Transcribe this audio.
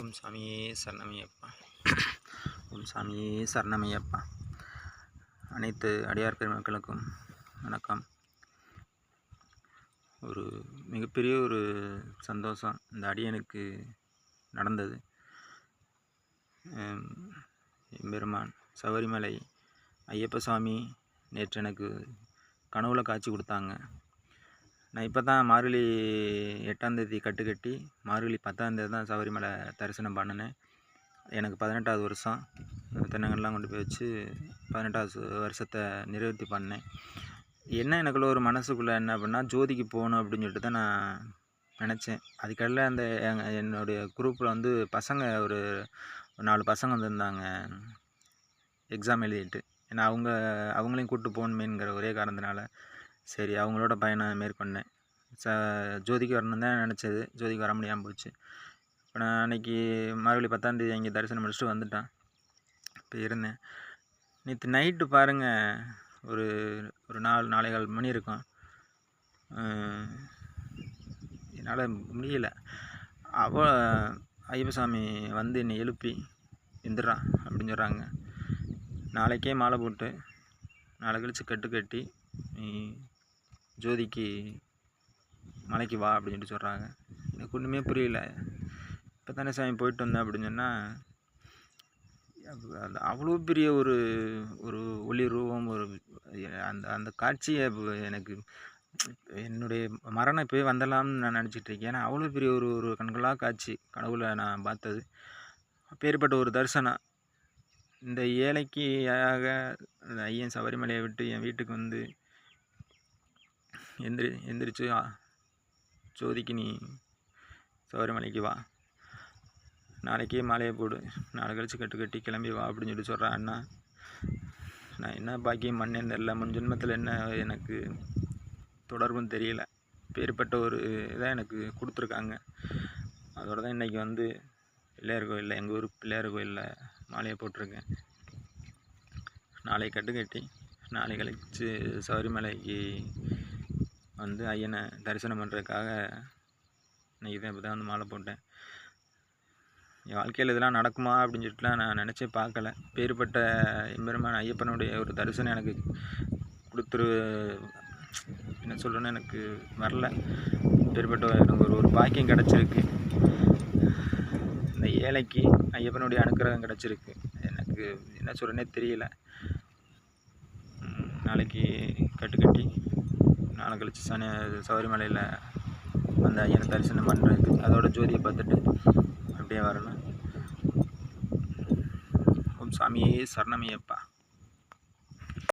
ஓம் சாமியே சரணமையப்பா. ஓம் சாமியே சரணமையப்பா. அனைத்து அடியார் பெருமக்களுக்கும் வணக்கம். ஒரு மிகப்பெரிய ஒரு சந்தோஷம் இந்த அடியனுக்கு நடந்தது. பெருமான் சபரிமலை ஐயப்ப சாமி நேற்று எனக்கு கனவுல காட்சி கொடுத்தாங்க. நான் இப்போ தான் மார்கழி எட்டாந்தேதி கட்டு கட்டி மார்கழி பத்தாந்தேதி தான் சபரிமலை தரிசனம் பண்ணினேன். எனக்கு பதினெட்டாவது வருஷம். தென்னங்கள்லாம் கொண்டு போய் வச்சு பதினெட்டாவது வருஷத்தை நிறைவேற்றி பண்ணேன். என்ன எனக்குள்ள ஒரு மனசுக்குள்ளே என்ன அப்படின்னா ஜோதிக்கு போகணும் அப்படின்னு சொல்லிட்டு தான் நான் நினச்சேன். அதுக்கடல அந்த எங்க என்னுடைய குரூப்பில் வந்து பசங்க ஒரு ஒரு நாலு பசங்க வந்திருந்தாங்க. எக்ஸாம் எழுதிட்டு. ஏன்னா அவங்க அவங்களையும் கூப்பிட்டு போகணுமேங்கிற ஒரே காரணத்தினால சரி அவங்களோட பயணம் மேற்கொண்டேன். ச ஜோதிக்கு வரணும் தான் நினச்சது. ஜோதிக்கு வர முடியாமல் போச்சு. இப்போ நான் அன்றைக்கி மார்கழி பத்தாந்தேதி அங்கே தரிசனம் முடிச்சுட்டு வந்துட்டேன். இப்போ இருந்தேன். நேற்று நைட்டு பாருங்கள் ஒரு ஒரு நாலு நாலேகால் மணி இருக்கும். என்னால் முடியல. அவ ஐயப்பசாமி வந்து என்னை எழுப்பி எந்திரா அப்படின்னு சொல்கிறாங்க நாளைக்கே மாலை போட்டு நாளை கழிச்சு கட்டு கட்டி நீ ஜோதிக்கு மலைக்கு வா அப்படின்னு சொல்லிட்டு சொல்கிறாங்க எனக்கு ஒன்றுமே புரியல. இப்போ தானே சாமி போயிட்டு வந்தேன் அப்படின்னு சொன்னால் அவ்வளோ பெரிய ஒரு ஒரு ஒளி ரூபம் ஒரு அந்த அந்த காட்சியை எனக்கு என்னுடைய மரணம் இப்போயே வந்துடலாம்னு நான் நினச்சிட்டு இருக்கேன். ஏன்னா அவ்வளோ பெரிய ஒரு ஒரு கண்களாக காட்சி கடவுளை நான் பார்த்தது. அப்பேற்பட்ட ஒரு தரிசனம். இந்த ஏழைக்காக அந்த ஐயன் சபரிமலையை விட்டு என் வீட்டுக்கு வந்து எந்திரி எந்திரிச்சு ஜோதிக்கு நீ சபரிமலைக்கு வா. நாளைக்கே மாலையை போடு. நாளை கழிச்சு கட்டு கட்டி கிளம்பி வா அப்படின்னு சொல்லி சொல்கிறேன் அண்ணா. நான் என்ன பாக்கியம் பண்ணேன்னு தெரில முன் ஜென்மத்தில் என்ன எனக்கு தொடர்பும் தெரியல. பேர்பட்ட ஒரு இதாக எனக்கு கொடுத்துருக்காங்க. அதோட தான் இன்றைக்கி வந்து பிள்ளையார் கோயிலில் எங்கள் ஊர் பிள்ளையார் கோயிலில் மாலையை போட்டிருக்கேன். நாளை கட்டு கட்டி நாளை கழிச்சு சபரிமலைக்கு வந்து ஐயனை தரிசனம் பண்ணுறதுக்காக இன்னைக்கு தான் இப்போ தான் வந்து மாலை போட்டேன். என் வாழ்க்கையில் இதெல்லாம் நடக்குமா அப்படின்னு சொல்லிட்டுலாம் நான் நினச்சே பார்க்கல. பேர்பட்ட எம்பெருமான் ஐயப்பனுடைய ஒரு தரிசனம் எனக்கு கொடுத்துரு என்ன சொல்கிறேன்னு எனக்கு வரல. பேர்பட்ட எனக்கு ஒரு ஒரு பாக்கியம் கிடச்சிருக்கு. இந்த ஏழைக்கு ஐயப்பனுடைய அனுக்கிரகம் கிடச்சிருக்கு. எனக்கு என்ன சொல்கிறேனே தெரியல. நாளைக்கு கட்டு கட்டி நாளை கழிச்சு சனி சபரிமலையில் அந்த ஐயனை தரிசனம் பண்ணுறதுக்கு அதோட ஜோதியை பார்த்துட்டு அப்படியே வரணும். ஓம் சாமியே சரணமையப்பா.